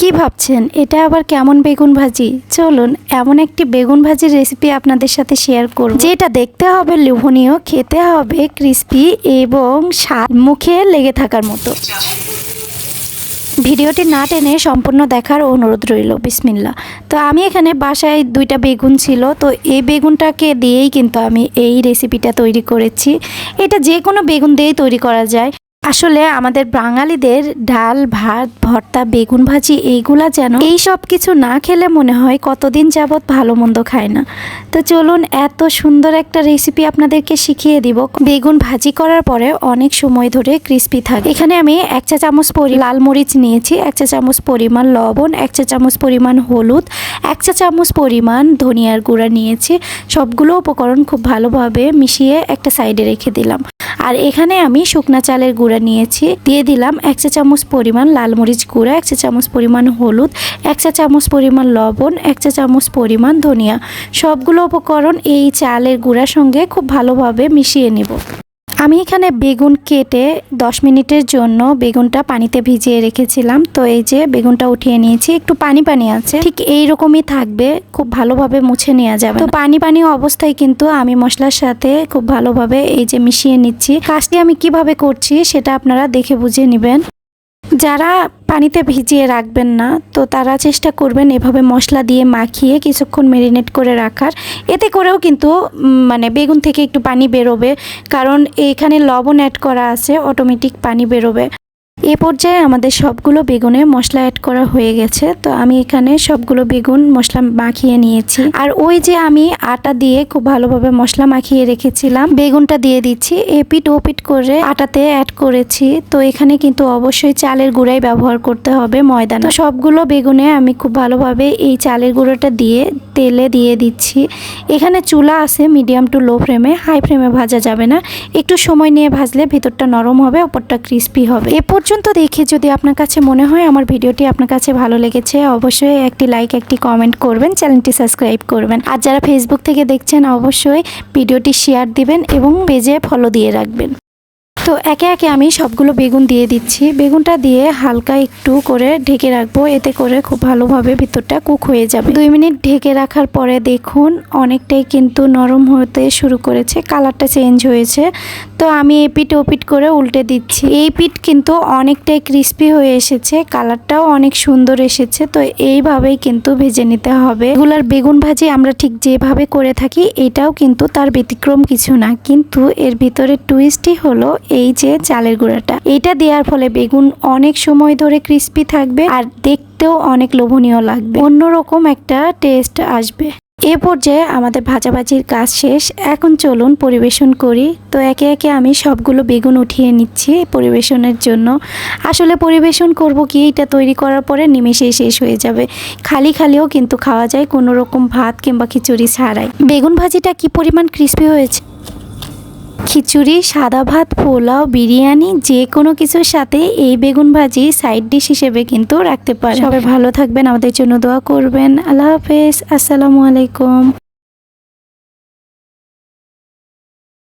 কি ভাবছেন? এটা আবার কেমন বেগুন ভাজি? চলুন, এমন একটি বেগুন ভাজির রেসিপি আপনাদের সাথে শেয়ার করব। যেটা দেখতে হবে লোভনীয়, খেতে হবে ক্রিস্পি এবং স্বাদ মুখে লেগে থাকার মতো। ভিডিওটি না টেনে সম্পূর্ণ দেখার অনুরোধ রইল। বিসমিল্লা তো আমি এখানে বাসায় দুইটা বেগুন ছিল, তো এই বেগুনটাকে দিয়েই কিন্তু আমি এই রেসিপিটা তৈরি করেছি। এটা যে কোনো বেগুন দিয়েই তৈরি করা যায়। আসলে আমাদের বাঙালিদের ডাল, ভাত, ভর্তা, বেগুন ভাজি এইগুলা যেন এই সব কিছু না খেলে মনে হয় কতদিন যাবৎ ভালো মন্দ খায় না। তো চলুন এত সুন্দর একটা রেসিপি আপনাদেরকে শিখিয়ে দিব। বেগুন ভাজি করার পরে অনেক সময় ধরে ক্রিস্পি থাকে। এখানে আমি এক চা চামচ পরি লাল মরিচ নিয়েছি, এক চা চামচ পরিমাণ লবণ, এক চা চামচ পরিমাণ হলুদ, এক চা চামচ পরিমাণ ধনিয়ার গুঁড়া নিয়েছি। সবগুলো উপকরণ খুব ভালোভাবে মিশিয়ে একটা সাইডে রেখে দিলাম। আর এখানে আমি শুকনা চালের গুঁড়া নিয়েছি। দিয়ে দিলাম এক চা চামচ পরিমাণ লাল মরিচ গুঁড়া, এক চা চামচ পরিমাণ হলুদ, এক চা চামচ পরিমাণ লবণ, এক চা চামচ পরিমাণ ধনিয়া। সবগুলো উপকরণ এই চালের গুঁড়ার সঙ্গে খুব ভালোভাবে মিশিয়ে নেব। আমি এখানে বেগুন কেটে 10 মিনিটের জন্য বেগুনটা পানিতে ভিজিয়ে রেখেছিলাম। তো এই যে বেগুনটা উঠিয়ে নিয়েছি, একটু পানি পানি আছে। ঠিক এই রকমই থাকবে, খুব ভালোভাবে মুছে নেওয়া যাবে তো পানি পানি অবস্থায় কিন্তু আমি মশলার সাথে খুব ভালোভাবে এই যে মিশিয়ে নিচ্ছি। কাজটি আমি কীভাবে করছি সেটা আপনারা দেখে বুঝে নেবেন। যারা পানিতে ভিজিয়ে রাখবেন না, তো তারা চেষ্টা করবেন এভাবে মশলা দিয়ে মাখিয়ে কিছুক্ষণ ম্যারিনেট করে রাখার। এতে করেও কিন্তু মানে বেগুন থেকে একটু পানি বেরোবে, কারণ এখানে লবণ অ্যাড করা আছে অটোমেটিক পানি বেরোবে। এ পর্যায়ে আমাদের সবগুলো বেগুনে মশলা অ্যাড করা হয়ে গেছে। তো আমি এখানে সবগুলো বেগুন মশলা মাখিয়ে নিয়েছি। আর ওই যে আমি আটা দিয়ে খুব ভালোভাবে মশলা মাখিয়ে রেখেছিলাম, বেগুনটা দিয়ে দিচ্ছি। এপিট ওপিট করে আটাতে অ্যাড করেছি। তো এখানে কিন্তু অবশ্যই চালের গুঁড়াই ব্যবহার করতে হবে ময়দা তো সবগুলো বেগুনে আমি খুব ভালোভাবে এই চালের গুঁড়োটা দিয়ে তেলে দিয়ে দিচ্ছি। এখানে চুলা আছে মিডিয়াম টু লো ফ্লেমে হাই ফ্লেমে ভাজা যাবে না। একটু সময় নিয়ে ভাজলে ভিতরটা নরম হবে, ওপরটা ক্রিস্পি হবে। এ পর্যন্ত দেখে যদি আপনার কাছে মনে হয় আমার ভিডিওটি আপনার কাছে ভালো লেগেছে, অবশ্যই একটি লাইক একটি কমেন্ট করবেন, চ্যানেলটি সাবস্ক্রাইব করবেন। আর যারা ফেসবুক থেকে দেখছেন, অবশ্যই ভিডিওটি শেয়ার দিবেন এবং পেজে ফলো দিয়ে রাখবেন। তো একে একে আমি সবগুলো বেগুন দিয়ে দিচ্ছি। বেগুনটা দিয়ে হালকা একটু করে ঢেকে রাখব। এতে করে খুব ভালোভাবে ভিতরটা কুক হয়ে যাবে। দুই মিনিট ঢেকে রাখার পরে দেখুন, অনেকটাই কিন্তু নরম হতে শুরু করেছে। কালারটা চেঞ্জ হয়েছে। তো আমি এপিট ওপিট করে উল্টে দিচ্ছি। এই পিঠ কিন্তু অনেকটাই ক্রিস্পি হয়ে এসেছে। কালারটাও অনেক সুন্দর এসেছে। তো এইভাবেই কিন্তু ভেজে নিতে হবে। এগুলার বেগুন ভাজি আমরা ঠিক যেভাবে করে থাকি, এটাও কিন্তু তার ব্যতিক্রম কিছু না। কিন্তু এর ভিতরে টুইস্টই হলো এই যে চালের গুঁড়াটা। এটা দেওয়ার ফলে বেগুন অনেক সময় ধরে ক্রিস্পি থাকবে আর দেখতেও অনেক লোভনীয় লাগবে। অন্যরকম একটা টেস্ট আসবে। এ পর্যায়ে আমাদের ভাজাভাজির কাজ শেষ। এখন চলুন পরিবেশন করি। তো একে একে আমি সবগুলো বেগুন উঠিয়ে নিচ্ছি পরিবেশনের জন্য। আসলে পরিবেশন করব কি, এটা তৈরি করার পরে নিমেষেই শেষ হয়ে যাবে। খালি খালিও কিন্তু খাওয়া যায় কোনো রকম ভাত কিংবা খিচুড়ি ছাড়াই। বেগুন ভাজিটা কি পরিমাণ ক্রিস্পি হয়েছে? খিচুড়ি, সাদা ভাত, পোলাও, বিরিয়ানি, যে কোনো কিছুর সাথে এই বেগুন ভাজি সাইড ডিশ হিসেবে কিন্তু রাখতে পারেন। সবাই ভালো থাকবেন, আমাদের জন্য দোয়া করবেন। আল্লাহ হাফেজ। আসসালামু আলাইকুম।